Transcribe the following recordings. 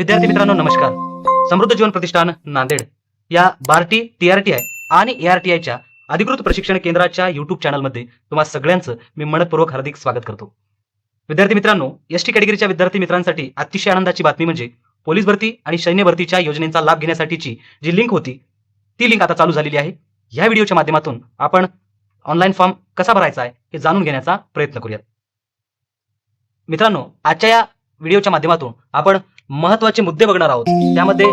विद्यार्थी मित्रांनो नमस्कार. समृद्ध जीवन प्रतिष्ठान नांदेड या बार्टी टीआरटी आय आणि एआरटी आयच्या अधिकृत प्रशिक्षण केंद्राच्या युट्यूब चॅनलमध्ये तुम्हा सगळ्यांचं मी मनपूर्वक हार्दिक स्वागत करतो. विद्यार्थी मित्रांनो एस टी कॅटेगरीच्या विद्यार्थी मित्रांसाठी अतिशय आनंदाची बातमी म्हणजे पोलीस भरती आणि सैन्य भरतीच्या योजनेचा लाभ घेण्यासाठीची जी लिंक होती ती लिंक आता चालू झालेली आहे. या व्हिडिओच्या माध्यमातून आपण ऑनलाईन फॉर्म कसा भरायचा आहे हे जाणून घेण्याचा प्रयत्न करूयात. मित्रांनो आजच्या या व्हिडिओच्या माध्यमातून आपण महत्त्वाचे मुद्दे बघणार आहोत. त्यामध्ये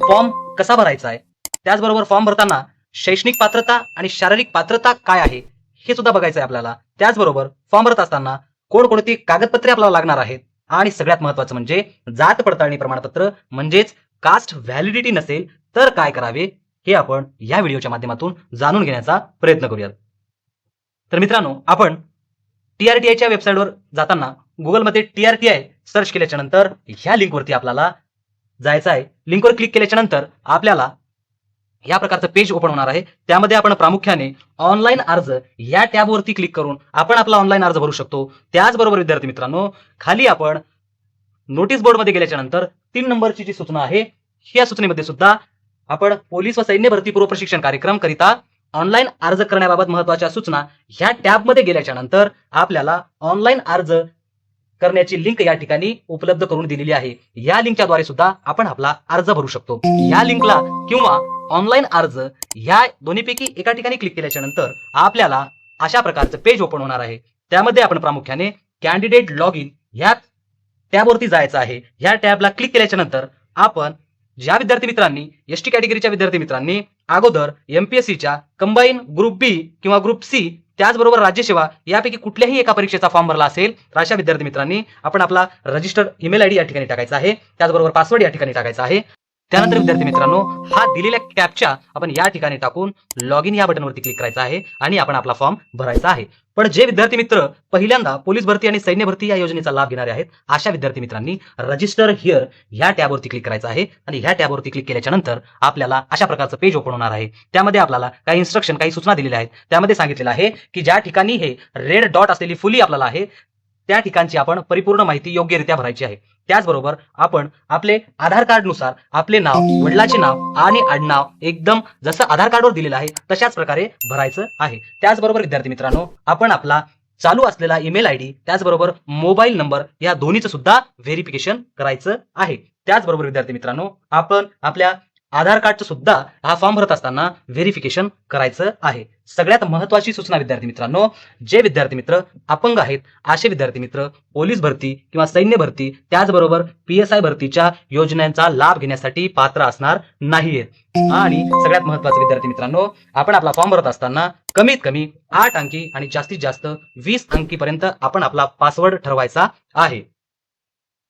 फॉर्म कसा भरायचा आहे? त्याचबरोबर फॉर्म भरताना शैक्षणिक पात्रता आणि शारीरिक पात्रता काय आहे? हे सुद्धा बघायचं आहे आपल्याला. त्याचबरोबर फॉर्म भरत असताना कोणकोणती कागदपत्रे आपल्याला लागणार आहेत? आणि सगळ्यात महत्वाचं म्हणजे जात पडताळणी प्रमाणपत्र म्हणजेच कास्ट व्हॅलिडिटी नसेल तर काय करावे? हे आपण या व्हिडिओच्या माध्यमातून जाणून घेण्याचा प्रयत्न करूयात. तर मित्रांनो आपण टीआरटीआयच्या वेबसाईटवर जाताना गुगलमध्ये टीआरटीआय सर्च केल्याच्यानंतर ह्या लिंकवरती आपल्याला जायचं आहे. लिंकवर क्लिक केल्याच्यानंतर आपल्याला या प्रकारचं पेज ओपन होणार आहे. त्यामध्ये आपण प्रामुख्याने ऑनलाईन अर्ज या टॅबवरती क्लिक करून आपण आपला ऑनलाईन अर्ज भरू शकतो. त्याचबरोबर विद्यार्थी मित्रांनो खाली आपण नोटीस बोर्डमध्ये गेल्याच्यानंतर तीन नंबरची जी सूचना आहे या सूचनेमध्ये सुद्धा आपण पोलीस व सैन्य भरती पूर्व प्रशिक्षण कार्यक्रम करिता ऑनलाईन अर्ज करण्याबाबत महत्त्वाच्या सूचना ह्या टॅबमध्ये गेल्याच्यानंतर आपल्याला ऑनलाईन अर्ज करण्याची लिंक या ठिकाणी उपलब्ध करून दिलेली आहे. या लिंकच्या द्वारे सुद्धा आपण आपला अर्ज भरू शकतो. या लिंकला किंवा ऑनलाईन अर्ज या दोन्हीपैकी एका ठिकाणी क्लिक केल्याच्यानंतर आपल्याला अशा प्रकारचं पेज ओपन होणार आहे. त्यामध्ये आपण प्रामुख्याने कॅन्डिडेट लॉग इन ह्या टॅबवरती जायचं आहे. ह्या टॅबला क्लिक केल्याच्यानंतर आपण ज्या विद्यार्थी मित्रांनी एस टी कॅटेगरीच्या विद्यार्थी मित्रांनी अगोदर एमपीएससीच्या कंबाईन ग्रुप बी किंवा ग्रुप सी त्याचबरोबर राज्यसेवा यापैकी कुठल्याही एका परीक्षेचा फॉर्म भरला असेल तर अशा विद्यार्थी मित्रांनी आपण आपला रजिस्टर्ड ईमेल आयडी या ठिकाणी टाकायचा आहे. त्याचबरोबर पासवर्ड या ठिकाणी टाकायचा आहे. त्यानंतर विद्यार्थी मित्रांनो हा दिलेल्या कॅपच्या आपण या ठिकाणी टाकून लॉग इन या बटनवरती क्लिक करायचा आहे आणि आपण आपला फॉर्म भरायचा आहे. पण जे विद्यार्थी मित्र पहिल्यांदा पोलीस भरती आणि सैन्य भरती या योजनेचा लाभ घेणारे आहेत अशा विद्यार्थी मित्रांनी रजिस्टर हिअर ह्या टॅबवरती क्लिक करायचं आहे आणि ह्या टॅबवरती क्लिक केल्याच्यानंतर आपल्याला अशा प्रकारचं पेज ओपन होणार आहे. त्यामध्ये आपल्याला काही इन्स्ट्रक्शन काही सूचना दिलेल्या आहेत. त्यामध्ये सांगितलेलं आहे की ज्या ठिकाणी हे रेड डॉट असलेली फुली आपल्याला आहे त्या ठिकाणची आपण परिपूर्ण माहिती योग्यरित्या भरायची आहे. त्याचबरोबर आपण आपले आधार कार्डनुसार आपले नाव वडिलाचे नाव आणि आडनाव एकदम जसं आधार कार्डवर दिलेलं आहे तशाच प्रकारे भरायचं आहे. त्याचबरोबर विद्यार्थी मित्रांनो आपण आपला चालू असलेला ईमेल आय डी त्याचबरोबर मोबाईल नंबर या दोन्हीचं सुद्धा व्हेरिफिकेशन करायचं आहे. त्याचबरोबर विद्यार्थी मित्रांनो आपण आपल्या आधार कार्डचं सुद्धा हा फॉर्म भरत असताना व्हेरिफिकेशन करायचं आहे. सगळ्यात महत्वाची सूचना विद्यार्थी मित्रांनो जे विद्यार्थी मित्र अपंग आहेत असे विद्यार्थी मित्र पोलीस भरती किंवा सैन्य भरती त्याचबरोबर पी एस आय भरतीच्या योजनांचा लाभ घेण्यासाठी पात्र असणार नाहीयेत. आणि सगळ्यात महत्वाचं विद्यार्थी मित्रांनो आपण आपला फॉर्म भरत असताना कमीत कमी आठ अंकी आणि जास्तीत जास्त वीस अंकीपर्यंत आपण आपला पासवर्ड ठरवायचा आहे.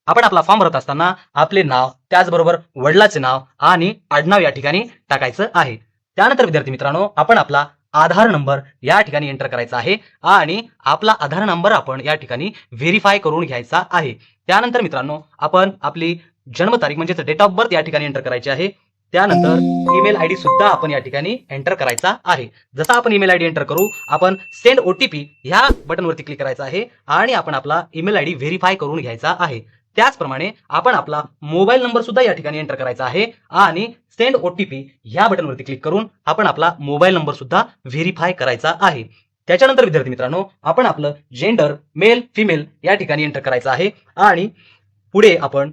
आपण आपला फॉर्म भरत असताना आपले नाव त्याचबरोबर वडिलाचे नाव आणि आडनाव या ठिकाणी टाकायचं आहे. त्यानंतर विद्यार्थी मित्रांनो आपण आपला आधार नंबर या ठिकाणी एंटर करायचा आहे आणि आपला आधार नंबर आपण या ठिकाणी व्हेरीफाय करून घ्यायचा आहे. त्यानंतर मित्रांनो आपण आपली जन्मतारीख म्हणजेच डेट ऑफ बर्थ या ठिकाणी एंटर करायची आहे. त्यानंतर ईमेल आय डी सुद्धा आपण या ठिकाणी एंटर करायचा आहे. जसा आपण ईमेल आय डी एंटर करू आपण सेंड ओटीपी ह्या बटनवरती क्लिक करायचा आहे आणि आपण आपला ईमेल आय डी व्हेरीफाय करून घ्यायचा आहे. त्याचप्रमाणे आपण आपला मोबाईल नंबर सुद्धा या ठिकाणी एंटर करायचा आहे आणि सेंड ओटीपी ह्या बटनवरती क्लिक करून आपण आपला मोबाईल नंबर सुद्धा व्हेरीफाय करायचा आहे. त्याच्यानंतर विद्यार्थी मित्रांनो आपण आपलं जेंडर मेल फिमेल या ठिकाणी एंटर करायचं आहे आणि पुढे आपण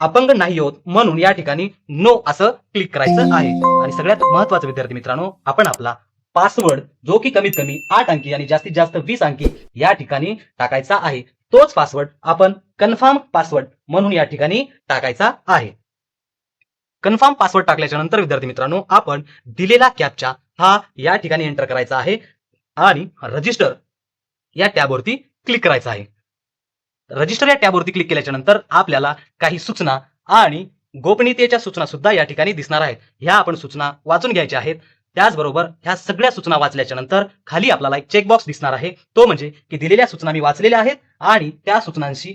अपंग नाही होत म्हणून या ठिकाणी नो असं क्लिक करायचं आहे. आणि सगळ्यात महत्वाचं विद्यार्थी मित्रांनो आपण आपला पासवर्ड जो की कमीत कमी आठ अंकी आणि जास्तीत जास्त वीस अंकी या ठिकाणी टाकायचा आहे. तोच पासवर्ड आपण कन्फर्म पासवर्ड म्हणून या ठिकाणी टाकायचा आहे. कन्फर्म पासवर्ड टाकल्याच्या नंतर विद्यार्थी मित्रांनो आपण दिलेला कॅपचा हा या ठिकाणी एंटर करायचा आहे आणि रजिस्टर या टॅबवरती क्लिक करायचा आहे. रजिस्टर या टॅबवरती क्लिक केल्याच्यानंतर आपल्याला काही सूचना आणि गोपनीयतेच्या सूचना सुद्धा या ठिकाणी दिसणार आहेत. ह्या आपण सूचना वाचून घ्यायच्या आहेत. त्याचबरोबर ह्या सगळ्या सूचना वाचल्याच्या नंतर खाली आपल्याला एक चेकबॉक्स दिसणार आहे. तो म्हणजे की दिलेल्या सूचना मी वाचलेल्या आहेत आणि त्या सूचनांशी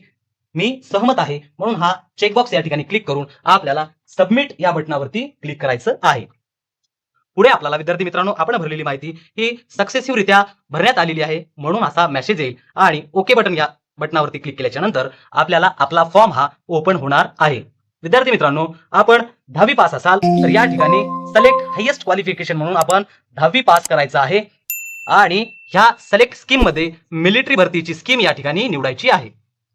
मी सहमत आहे. म्हणून हा चेकबॉक्स या ठिकाणी क्लिक करून आपल्याला सबमिट या बटनावरती क्लिक करायचं आहे. पुढे आपल्याला विद्यार्थी मित्रांनो आपण भरलेली माहिती ही सक्सेसिव्हरित्या भरण्यात आलेली आहे. म्हणून असा मेसेज येईल आणि ओके बटन या बटनावरती क्लिक केल्याच्यानंतर आपल्याला आपला फॉर्म हा ओपन होणार आहे. विद्यार्थी मित्रांनो आपण दहावी पास असाल तर या ठिकाणी सिलेक्ट हायेस्ट क्वालिफिकेशन म्हणून आपण दहावी पास करायचं आहे. आणि ह्या सिलेक्ट स्कीममध्ये मिलिटरी भरतीची स्कीम या ठिकाणी निवडायची आहे.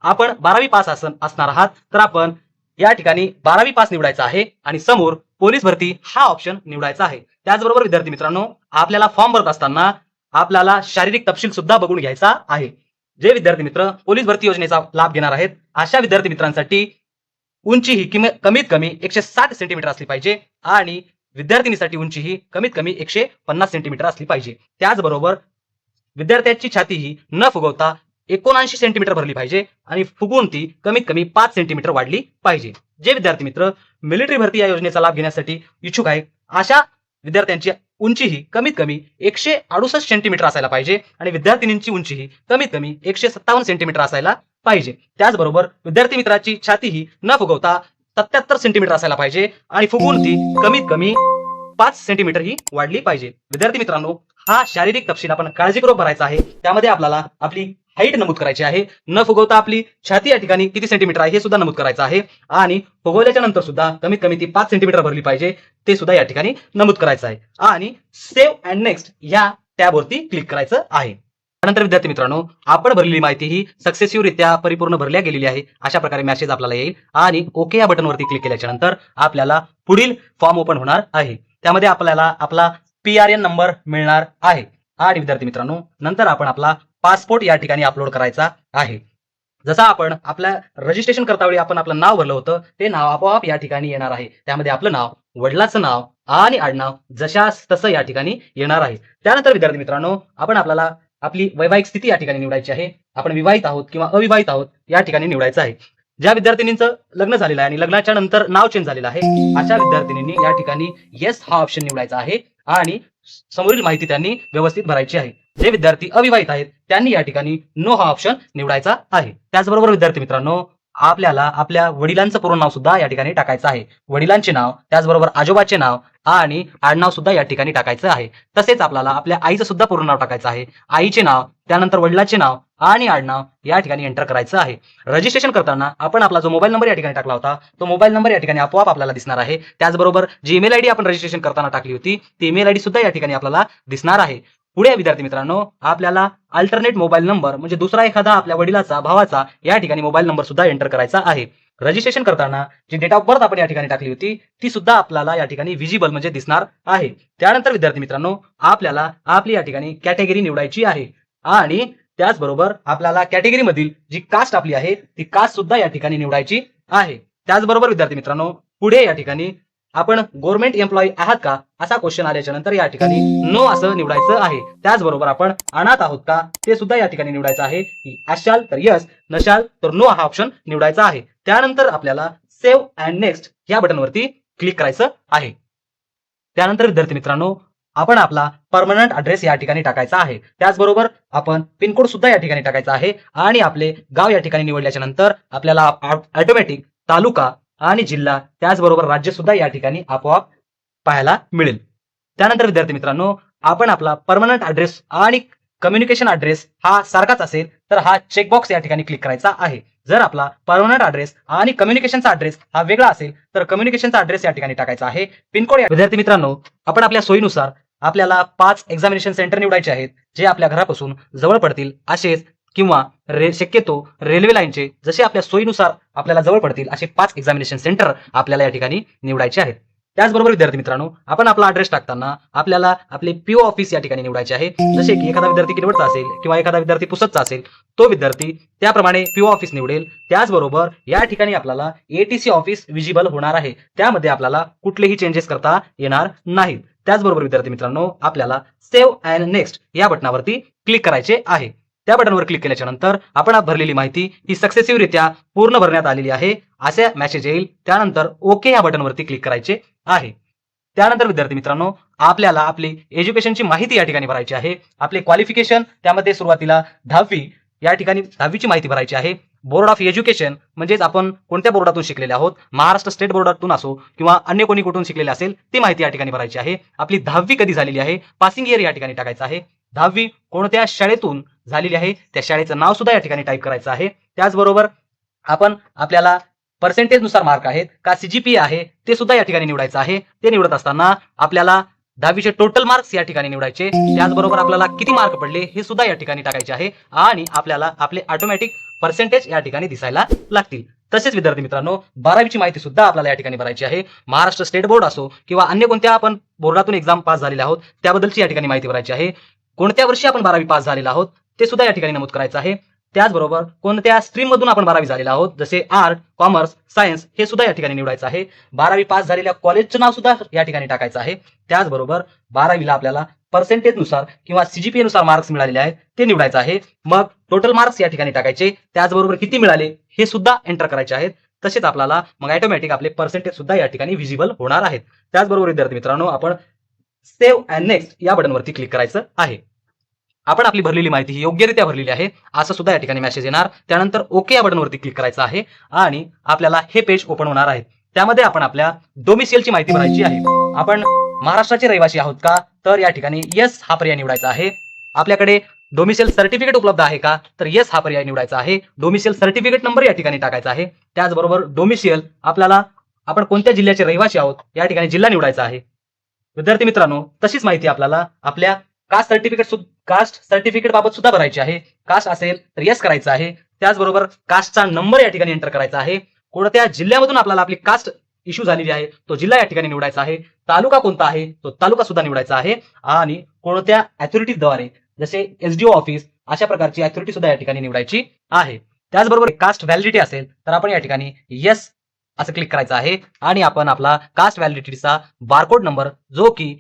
आपण बारावी पास असणार आहात तर आपण या ठिकाणी बारावी पास निवडायचा आहे आणि समोर पोलीस भरती हा ऑप्शन निवडायचा आहे. त्याचबरोबर विद्यार्थी मित्रांनो आपल्याला फॉर्म भरत असताना आपल्याला शारीरिक तपशील सुद्धा बघून घ्यायचा आहे. जे विद्यार्थी मित्र पोलीस भरती योजनेचा लाभ घेणार आहेत अशा विद्यार्थी मित्रांसाठी उंची ही किम कमीत कमी एकशे साठ सेंटीमीटर असली पाहिजे आणि विद्यार्थिनीसाठी उंची ही कमीत कमी एकशे पन्नास सेंटीमीटर असली पाहिजे. त्याचबरोबर विद्यार्थ्याची छाती ही न फुगवता एकोणऐंशी सेंटीमीटर भरली पाहिजे आणि फुगून ती कमीत कमी पाच सेंटीमीटर वाढली पाहिजे. जे विद्यार्थी मित्र मिलिटरी भरती या योजनेचा लाभ घेण्यासाठी इच्छुक आहेत अशा विद्यार्थ्यांची उंची ही कमीत कमी एकशे अडुसष्ट सेंटीमीटर असायला पाहिजे आणि विद्यार्थिनींची उंची ही कमीत कमी एकशे सत्तावन्न सेंटीमीटर असायला पाहिजे. त्याचबरोबर विद्यार्थी मित्राची छाती ही न फुगवता सत्याहत्तर सेंटीमीटर असायला पाहिजे आणि फुगवून ती कमीत कमी पाच सेंटीमीटर ही वाढली पाहिजे. विद्यार्थी मित्रांनो हा शारीरिक तपशील आपण काळजीपूर्वक भरायचा आहे. त्यामध्ये आपल्याला आपली हाईट नमूद करायची आहे. न फुगवता आपली छाती या ठिकाणी किती सेंटीमीटर आहे हे सुद्धा नमूद करायचं आहे. आणि फुगवल्याच्या नंतर सुद्धा कमीत कमी ती पाच सेंटीमीटर भरली पाहिजे. ते सुद्धा या ठिकाणी नमूद करायचं आहे. आणि सेव्ह अँड नेक्स्ट या टॅबवरती क्लिक करायचं आहे. त्यानंतर विद्यार्थी मित्रांनो आपण भरलेली माहिती ही सक्सेसिव्ह रित्या परिपूर्ण भरल्या गेलेली आहे. अशा प्रकारे मेसेज आपल्याला येईल आणि ओके या बटनवरती क्लिक केल्याच्यानंतर आपल्याला पुढील फॉर्म ओपन होणार आहे. त्यामध्ये आपल्याला आपला पी आर एन नंबर मिळणार आहे. आणि विद्यार्थी मित्रांनो नंतर आपण आपला पासपोर्ट या ठिकाणी अपलोड करायचा आहे. जसं आपण आपल्या रजिस्ट्रेशन करतावेळी आपण आपलं नाव भरलं होतं ते नाव आपोआप या ठिकाणी येणार आहे. त्यामध्ये आपलं नाव वडिलाचं नाव आणि आडनाव जशास तसं या ठिकाणी येणार आहे. त्यानंतर विद्यार्थी मित्रांनो आपण आपल्याला आपली वैवाहिक स्थिती या ठिकाणी निवडायची आहे. आपण विवाहित आहोत किंवा अविवाहित आहोत या ठिकाणी निवडायचं आहे. ज्या विद्यार्थिनींचं लग्न झालेलं आहे आणि लग्नाच्या नंतर नाव चेंज झालेलं आहे अशा विद्यार्थिनींनी या ठिकाणी येस हा ऑप्शन निवडायचा आहे आणि समोरील माहिती त्यांनी व्यवस्थित भरायची आहे. जे विद्यार्थी अविवाहित आहेत त्यांनी या ठिकाणी नो हा ऑप्शन निवडायचा आहे. त्याचबरोबर विद्यार्थी मित्रांनो आपल्याला आपल्या वडिलांचं पूर्ण नाव सुद्धा या ठिकाणी टाकायचं आहे. वडिलांचे नाव त्याचबरोबर आजोबाचे नाव आणि आडनाव सुद्धा या ठिकाणी टाकायचं आहे. तसेच आपल्याला आपल्या आईचं सुद्धा पूर्ण नाव टाकायचं आहे. आईचे नाव त्यानंतर वडिलाचे नाव आणि आडनाव या ठिकाणी एंटर करायचं आहे. रजिस्ट्रेशन करताना आपण आपला जो मोबाईल नंबर या ठिकाणी टाकला होता तो मोबाईल नंबर या ठिकाणी आपोआप आपल्याला दिसणार आहे. त्याचबरोबर जी ईमेल आयडी आपण रजिस्ट्रेशन करताना टाकली होती ती ईमेल आयडी सुद्धा या ठिकाणी आपल्याला दिसणार आहे. पुढे विद्यार्थी मित्रांनो आपल्याला अल्टरनेट मोबाईल नंबर म्हणजे दुसरा एखादा आपल्या वडिलाचा भावाचा या ठिकाणी मोबाईल नंबर सुद्धा एंटर करायचा आहे. रजिस्ट्रेशन करताना जी डेट ऑफ बर्थ आपण या ठिकाणी टाकली होती ती सुद्धा आपल्याला या ठिकाणी विजिबल म्हणजे दिसणार आहे. त्यानंतर विद्यार्थी मित्रांनो आपल्याला आपली या ठिकाणी कॅटेगरी निवडायची आहे. आणि त्याचबरोबर आपल्याला कॅटेगरी मधील जी कास्ट आपली आहे ती कास्ट सुद्धा या ठिकाणी निवडायची आहे. त्याचबरोबर विद्यार्थी मित्रांनो पुढे या ठिकाणी आपण गव्हर्नमेंट एम्प्लॉई आहात का? असा क्वेश्चन आल्याच्यानंतर या ठिकाणी नो असं निवडायचं आहे. त्याचबरोबर आपण अनाथ आहोत का? ते सुद्धा या ठिकाणी निवडायचं आहे. की असाल तर यस नशाल तर नो हा ऑप्शन निवडायचा आहे. त्यानंतर आपल्याला सेव्ह अँड नेक्स्ट या बटनवरती क्लिक करायचं आहे. त्यानंतर विद्यार्थी मित्रांनो आपण आपला परमनंट ऍड्रेस या ठिकाणी टाकायचा आहे. त्याचबरोबर आपण पिनकोड सुद्धा या ठिकाणी टाकायचा आहे. आणि आपले गाव या ठिकाणी निवडल्याच्या नंतर आपल्याला ऑटोमॅटिक तालुका आणि जिल्हा त्याचबरोबर राज्य सुद्धा या ठिकाणी आपोआप पाहायला मिळेल. त्यानंतर विद्यार्थी मित्रांनो आपण आपला परमनंट ऍड्रेस आणि कम्युनिकेशन ऍड्रेस हा सारखाच असेल तर हा चेकबॉक्स या ठिकाणी क्लिक करायचा आहे. जर आपला परमनंट ऍड्रेस आणि कम्युनिकेशनचा ऍड्रेस हा वेगळा असेल तर कम्युनिकेशनचा ऍड्रेस या ठिकाणी टाकायचा आहे. पिनकोड विद्यार्थी मित्रांनो आपण आपल्या सोयीनुसार आपल्याला पाच एक्झामिनेशन सेंटर निवडायचे आहेत जे आपल्या घरापासून जवळ पडतील असेच किंवा रे शक्यतो रेल्वे लाईनचे जसे आपल्या सोयीनुसार आपल्याला जवळ पडतील असे पाच एक्झामिनेशन सेंटर आपल्याला या ठिकाणी निवडायचे आहेत. त्याचबरोबर विद्यार्थी मित्रांनो आपण आपला ऍड्रेस टाकताना आपल्याला आपले पीओ ऑफिस या ठिकाणी निवडायचे आहे. जसे की एखादा विद्यार्थी किनवटचा असेल किंवा एखादा विद्यार्थी पुसतचा असेल तो विद्यार्थी त्याप्रमाणे पीओ ऑफिस निवडेल. त्याचबरोबर या ठिकाणी आपल्याला एटीसी ऑफिस विजिबल होणार आहे. त्यामध्ये आपल्याला कुठलेही चेंजेस करता येणार नाहीत. त्याचबरोबर विद्यार्थी मित्रांनो आपल्याला सेव्ह अँड नेक्स्ट या बटनावरती क्लिक करायचे आहे. त्या बटनवर क्लिक केल्याच्यानंतर आपण भरलेली माहिती ही सक्सेसिव्ह रित्या पूर्ण भरण्यात आलेली आहे. असे मेसेज येईल. त्यानंतर ओके या बटनवरती क्लिक करायचे आहे. त्यानंतर विद्यार्थी मित्रांनो आपल्याला आपली एज्युकेशनची माहिती या ठिकाणी भरायची आहे. आपले क्वालिफिकेशन त्यामध्ये सुरुवातीला दहावी या ठिकाणी दहावीची माहिती भरायची आहे. बोर्ड ऑफ एज्युकेशन म्हणजेच आपण कोणत्या बोर्डातून शिकलेले आहोत? महाराष्ट्र स्टेट बोर्डातून असो किंवा अन्य कोणी कुठून शिकलेले असेल ती माहिती या ठिकाणी भरायची आहे. आपली दहावी कधी झालेली आहे? पासिंग इयर या ठिकाणी टाकायचं आहे. दहावी कोणत्या शाळेतून झालेली आहे. त्या शाळेचं नाव सुद्धा या ठिकाणी टाईप करायचं आहे. त्याचबरोबर आपण आपल्याला पर्सेंटेजनुसार मार्क आहेत. का सीजीपी आहे ते सुद्धा या ठिकाणी निवडायचं आहे. ते निवडत असताना आपल्याला दहावीचे टोटल मार्क्स या ठिकाणी निवडायचे. त्याचबरोबर आपल्याला किती मार्क पडले हे सुद्धा या ठिकाणी टाकायचे आहे. आणि आपल्याला आपले ऑटोमॅटिक पर्सेंटेज या ठिकाणी दिसायला लागतील. तसेच विद्यार्थी मित्रांनो बारावीची माहिती सुद्धा आपल्याला या ठिकाणी भरायची आहे. महाराष्ट्र स्टेट बोर्ड असो किंवा अन्य कोणत्या आपण बोर्डातून एक्झाम पास झालेले आहोत त्याबद्दलची या ठिकाणी माहिती भरायची आहे. कोणत्या वर्षी आपण बारावी पास झालेला आहोत ते सुद्धा या ठिकाणी नमूद करायचं आहे. त्याचबरोबर कोणत्या स्ट्रीम मधून आपण बारावी झालेला आहोत जसे आर्ट कॉमर्स सायन्स हे सुद्धा या ठिकाणी निवडायचं आहे. बारावी पास झालेल्या कॉलेजचं नाव सुद्धा या ठिकाणी टाकायचं आहे. त्याचबरोबर बारावीला आपल्याला पर्सेंटेजनुसार किंवा सीजीपीए नुसार मार्क्स मिळालेले आहेत ते निवडायचं आहे. मग टोटल मार्क्स या ठिकाणी टाकायचे. त्याचबरोबर किती मिळाले हे सुद्धा एंटर करायचे आहेत. तसेच आपल्याला मग ऑटोमॅटिक आपले पर्सेंटेज सुद्धा या ठिकाणी व्हिजिबल होणार आहेत. त्याचबरोबर विद्यार्थी मित्रांनो आपण सेव्ह अँड नेक्स्ट या बटनवरती क्लिक करायचं आहे. आपण आपली भरलेली माहिती ही योग्यरित्या भरलेली आहे. असं सुद्धा या ठिकाणी मेसेज येणार. त्यानंतर ओके या बटनवरती क्लिक करायचं आहे. आणि आपल्याला हे पेज ओपन होणार आहे. त्यामध्ये आपण आपल्या डोमिसियलची माहिती भरायची आहे. आपण महाराष्ट्राचे रहिवासी आहोत का? तर या ठिकाणी येस हा पर्याय निवडायचा आहे. आपल्याकडे डोमिसियल सर्टिफिकेट उपलब्ध आहे का? तर येस हा पर्याय निवडायचा आहे. डोमिसियल सर्टिफिकेट नंबर या ठिकाणी टाकायचा आहे. त्याचबरोबर डोमिसियल आपल्याला आपण कोणत्या जिल्ह्याचे रहिवासी आहोत या ठिकाणी जिल्हा निवडायचा आहे. विद्यार्थी मित्रांनो तशीच माहिती आपल्याला आपल्या कास्ट सर्टिफिकेट कास्ट सर्टिफिकेट बाबत सुद्धा भरायची आहे. कास्ट असेल तर येस करायचं आहे. त्याचबरोबर कास्टचा नंबर या ठिकाणी एंटर करायचा आहे. कोणत्या जिल्ह्यामधून आपल्याला आपली कास्ट इश्यू झालेली आहे तो जिल्हा या ठिकाणी निवडायचा आहे. तालुका कोणता आहे तो तालुका सुद्धा निवडायचा आहे. आणि कोणत्या अथॉरिटीद्वारे जसे एसडीओ ऑफिस अशा प्रकारची अथॉरिटी सुद्धा या ठिकाणी निवडायची आहे. त्याचबरोबर कास्ट व्हॅलिडिटी असेल तर आपण या ठिकाणी येस असं क्लिक करायचं आहे. आणि आपण आपला कास्ट व्हॅलिडिटीचा बारकोड नंबर जो की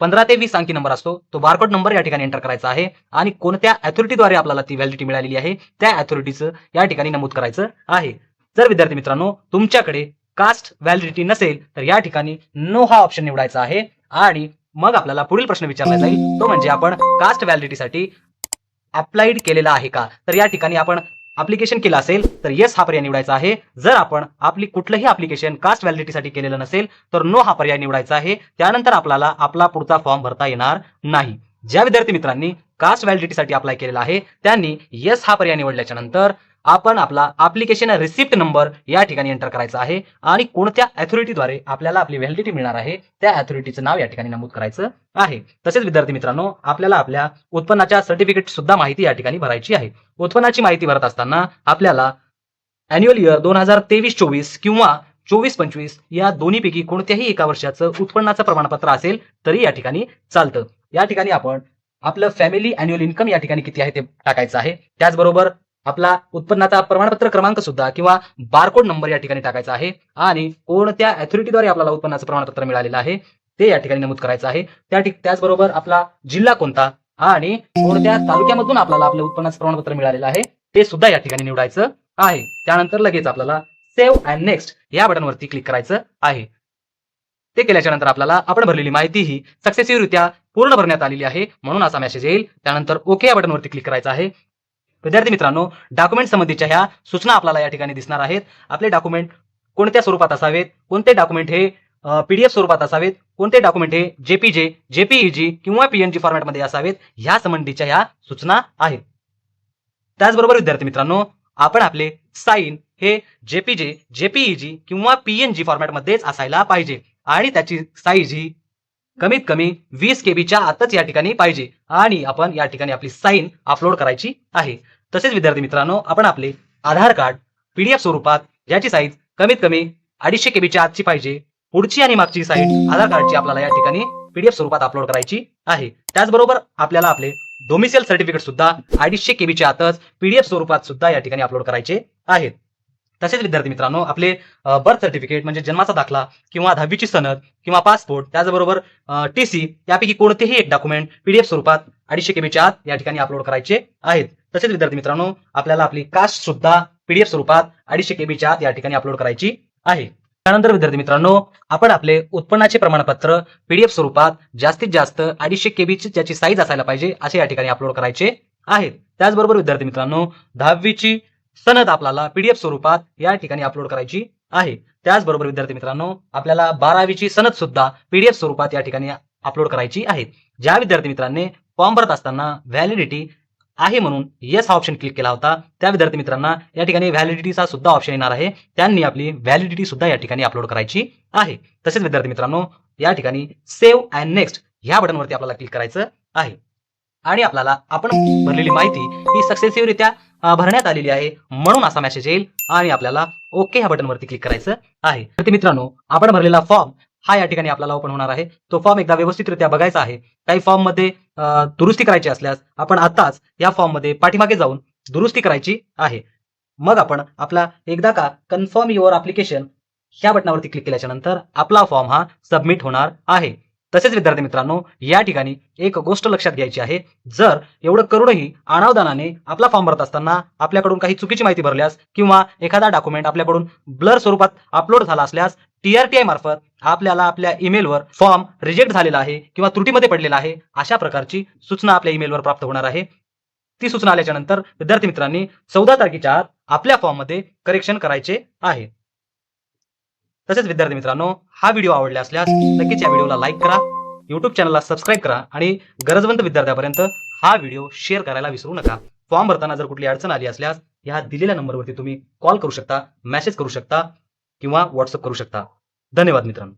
पंधरा ते वीस अंकी नंबर असतो. तो बारकोड नंबर या ठिकाणी एंटर करायचा आहे आणि कोणत्या अथॉरिटीद्वारे आपल्याला ती व्हॅलिडिटी मिळालेली आहे त्या अथॉरिटीचं या ठिकाणी नमूद करायचं आहे. जर विद्यार्थी मित्रांनो तुमच्याकडे कास्ट व्हॅलिडिटी नसेल तर या ठिकाणी नो हा ऑप्शन निवडायचा आहे आणि मग आपल्याला पुढील प्रश्न विचारला जाईल. तो म्हणजे आपण कास्ट व्हॅलिडिटीसाठी अप्लाइड केलेला आहे का? तर या ठिकाणी आपण अप्लिकेशन केलं असेल तर येस हा पर्याय निवडायचा आहे. जर आपण आपली कुठलंही अप्लिकेशन कास्ट व्हॅलिडिटीसाठी केलेलं नसेल तर नो हा पर्याय निवडायचा आहे. त्यानंतर आपल्याला आपला पुढचा फॉर्म भरता येणार नाही. ज्या विद्यार्थी मित्रांनी कास्ट व्हॅलिडिटीसाठी अप्लाय केलेला आहे त्यांनी येस हा पर्याय निवडल्याच्या नंतर आपण आपला अप्लिकेशन रिसिप्ट नंबर या ठिकाणी एंटर करायचा आहे आणि कोणत्या अथॉरिटीद्वारे आपल्याला आपली व्हॅलिडिटी मिळणार आहे त्या अथॉरिटीचं नाव या ठिकाणी नमूद करायचं आहे. तसेच विद्यार्थी मित्रांनो आपल्याला आपल्या उत्पन्नाच्या सर्टिफिकेट सुद्धा माहिती या ठिकाणी भरायची आहे. उत्पन्नाची माहिती भरत असताना आपल्याला अॅन्युअल इयर दोन हजार तेवीस चोवीस किंवा चोवीस पंचवीस या दोन्हीपैकी कोणत्याही एका वर्षाचं उत्पन्नाचं प्रमाणपत्र असेल तरी या ठिकाणी चालतं. या ठिकाणी आपण आपलं फॅमिली अॅन्युअल इन्कम या ठिकाणी किती आहे ते टाकायचं आहे. त्याचबरोबर आपला उत्पन्नाचा प्रमाणपत्र क्रमांक सुद्धा किंवा बारकोड नंबर या ठिकाणी टाकायचा आहे आणि कोणत्या अथॉरिटीद्वारे आपल्याला उत्पन्नाचं प्रमाणपत्र मिळालेलं आहे ते या ठिकाणी नमूद करायचं आहे. त्या त्याचबरोबर आपला जिल्हा कोणता आणि कोणत्या तालुक्यामधून आपल्याला आपलं उत्पन्नाचं प्रमाणपत्र मिळालेलं आहे ते सुद्धा या ठिकाणी निवडायचं आहे. त्यानंतर लगेच आपल्याला सेव्ह अँड नेक्स्ट या बटनवरती क्लिक करायचं आहे. ते केल्याच्यानंतर आपल्याला आपण भरलेली माहिती ही सक्सेसिव्हरित्या पूर्ण भरण्यात आलेली आहे म्हणून असा मेसेज येईल. त्यानंतर ओके या बटनवरती क्लिक करायचं आहे. विद्यार्थी मित्रांनो डॉक्युमेंट संबंधीच्या ह्या सूचना आपल्याला या ठिकाणी दिसणार आहेत. आपले डॉक्युमेंट कोणत्या स्वरूपात असावेत? कोणते डॉक्युमेंट हे पीडीएफ स्वरूपात असावेत? कोणते डॉक्युमेंट हे जेपीजे जेपीईजी किंवा पीएनजी फॉर्मॅटमध्ये असावेत? ह्या संबंधीच्या ह्या सूचना आहेत. त्याचबरोबर विद्यार्थी मित्रांनो आपण आपले साईन हे जेपीजे जेपीईजी किंवा पीएनजी फॉर्मॅटमध्येच असायला पाहिजे. आणि त्याची साईज ही कमीत कमी वीस केबीच्या आतच या ठिकाणी पाहिजे. आणि आपण या ठिकाणी आपली साईन अपलोड करायची आहे. तसेच विद्यार्थी मित्रांनो आपण आपले आधार कार्ड पीडीएफ स्वरूपात याची साईज कमीत कमी अडीचशे केबीच्या आतची पाहिजे. पुढची आणि मागची साईड आधार कार्डची आपल्याला या ठिकाणी पीडीएफ स्वरूपात अपलोड करायची आहे. त्याचबरोबर आपल्याला आपले डोमिसियल सर्टिफिकेट सुद्धा अडीचशे केबीच्या आतच पीडीएफ स्वरूपात सुद्धा या ठिकाणी अपलोड करायचे आहेत. तसेच विद्यार्थी मित्रांनो आपले बर्थ सर्टिफिकेट म्हणजे जन्माचा दाखला किंवा दहावीची सनद किंवा पासपोर्ट त्याचबरोबर टी सी यापैकी कोणतेही एक डॉक्युमेंट पीडीएफ स्वरूपात अडीचशे केबीच्या आत या ठिकाणी अपलोड करायचे आहेत. तसेच विद्यार्थी मित्रांनो आपल्याला आपली कास्ट सुद्धा पीडीएफ स्वरूपात अडीचशे केबीच्या आत या ठिकाणी अपलोड करायची आहे. त्यानंतर विद्यार्थी मित्रांनो आपण आपले उत्पन्नाचे प्रमाणपत्र पीडीएफ स्वरूपात जास्तीत जास्त अडीचशे केबीची ज्याची साईज असायला पाहिजे असे या ठिकाणी अपलोड करायचे आहेत. त्याचबरोबर विद्यार्थी मित्रांनो दहावीची सनद आपल्याला पीडीएफ स्वरूपात या ठिकाणी अपलोड करायची आहे. त्याचबरोबर विद्यार्थी मित्रांनो आपल्याला बारावीची सनद सुद्धा पीडीएफ स्वरूपात या ठिकाणी अपलोड करायची आहे. ज्या विद्यार्थी मित्रांनी फॉर्म भरत असताना व्हॅलिडिटी आहे म्हणून येस हा ऑप्शन क्लिक केला होता. त्या विद्यार्थी मित्रांना या ठिकाणी व्हॅलिडिटीचा सुद्धा ऑप्शन येणार आहे. त्यांनी आपली व्हॅलिडिटी सुद्धा या ठिकाणी अपलोड करायची आहे. तसेच विद्यार्थी मित्रांनो या ठिकाणी सेव्ह अँड नेक्स्ट ह्या बटनवरती आपल्याला क्लिक करायचं आहे. आणि आपल्याला आपण भरलेली माहिती ही सक्सेसिव्हरित्या भरण्यात आलेली आहे. म्हणून असा मेसेज येईल आणि आपल्याला ओके ह्या बटनवरती क्लिक करायचं आहे. तर मित्रांनो आपण भरलेला फॉर्म हा या ठिकाणी आपल्याला ओपन होणार आहे. तो फॉर्म एकदा व्यवस्थितरित्या बघायचा आहे. काही फॉर्ममध्ये दुरुस्ती करायची असल्यास आपण आताच या फॉर्ममध्ये पाठीमागे जाऊन दुरुस्ती करायची आहे. मग आपण आपला एकदा का कन्फर्म युअर अप्लिकेशन ह्या बटनावरती क्लिक केल्याच्यानंतर आपला फॉर्म हा सबमिट होणार आहे. तसेच विद्यार्थी मित्रांनो या ठिकाणी एक गोष्ट लक्षात घ्यायची आहे. जर एवढं करूनही अनावधानाने आपला फॉर्म भरत असताना आपल्याकडून काही चुकीची माहिती भरल्यास किंवा एखादा डॉक्युमेंट आपल्याकडून ब्लर स्वरूपात अपलोड झाला असल्यास टीआरटीआय मार्फत आपल्याला आपल्या ईमेलवर फॉर्म रिजेक्ट झालेला आहे किंवा त्रुटीमध्ये पडलेला आहे अशा प्रकारची सूचना आपल्या ईमेलवर प्राप्त होणार आहे. ती सूचना आल्याच्यानंतर विद्यार्थी मित्रांनी चौदा तारखेच्या आत आपल्या फॉर्ममध्ये करेक्शन करायचे आहे. तसेच विद्यार्थी मित्रांनो हा व्हिडिओ आवडला असल्यास नक्कीच या व्हिडिओला लाईक करा युट्यूब चॅनलला सबस्क्राईब करा आणि गरजवंत विद्यार्थ्यापर्यंत हा व्हिडिओ शेअर करायला विसरू नका. फॉर्म भरताना जर कुठली अडचण आली असल्यास ह्या दिलेल्या नंबरवरती तुम्ही कॉल करू शकता मेसेज करू शकता किंवा व्हॉट्सअप करू शकता. धन्यवाद मित्रांनो.